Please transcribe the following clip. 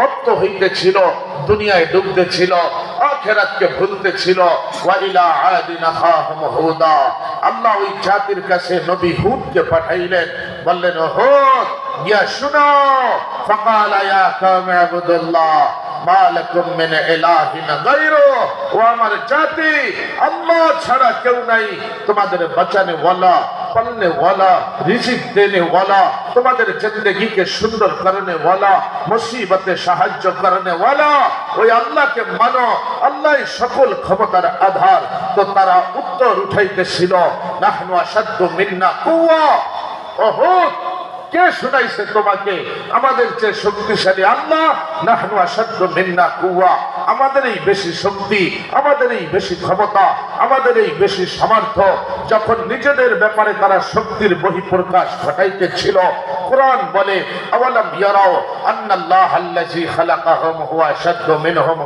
মত্ত হইতেছিল দুনিয়ায় ডুবতেছিল আখেরাতকে ভুলতেছিল ওয়াইলা আদিন আখাহুম হুদা। আল্লাহ ওই জাতির কাছে নবী হুদকে পাঠাইলেন। বললেন, হুদ, গিয়া শুনো। ফাকালা ইয়া কাওমি আবুদুল্লাহ মালাকুম মিন ইলাহিন গায়রু। ও আমার জাতি, আল্লাহ ছাড়া কেউ নাই। তোমাদের বাঁচানে ওয়ালা পালনে ওয়ালা, রিজিক দেনে ওয়ালা, তোমাদের জিন্দগিকে সুন্দর করনে ওয়ালা, মুসিবতে সাহায্য করনে ওয়ালা, ওই আল্লাহকে মানো, আল্লাহ সকল ক্ষমতার আধার। তো তারা উত্তর উঠাইতেছিল, নাহনু আসাদ্দু মিন্না কুওয়া। ওহুদ কে শুনাইছে তোমাকে? আমাদের যে শক্তিশালী আল্লাহ, নাহনু আসাদ্দ মিন্না কুয়া আমাদের এই বেশি শক্তি, আমাদেরই বেশি ক্ষমতা। আমাদের এই বেশি সামর্থ্য যখন নিজেদের ব্যাপারে তারা শক্তির বহিঃপ্রকাশ ঘটাইতেছিল। কোরআন বলে, আওয়ালাম ইয়ারাও আন্নাল্লাহ আল্লাযী খালাকাহুম হুয়া শাদ্দু মিনহুম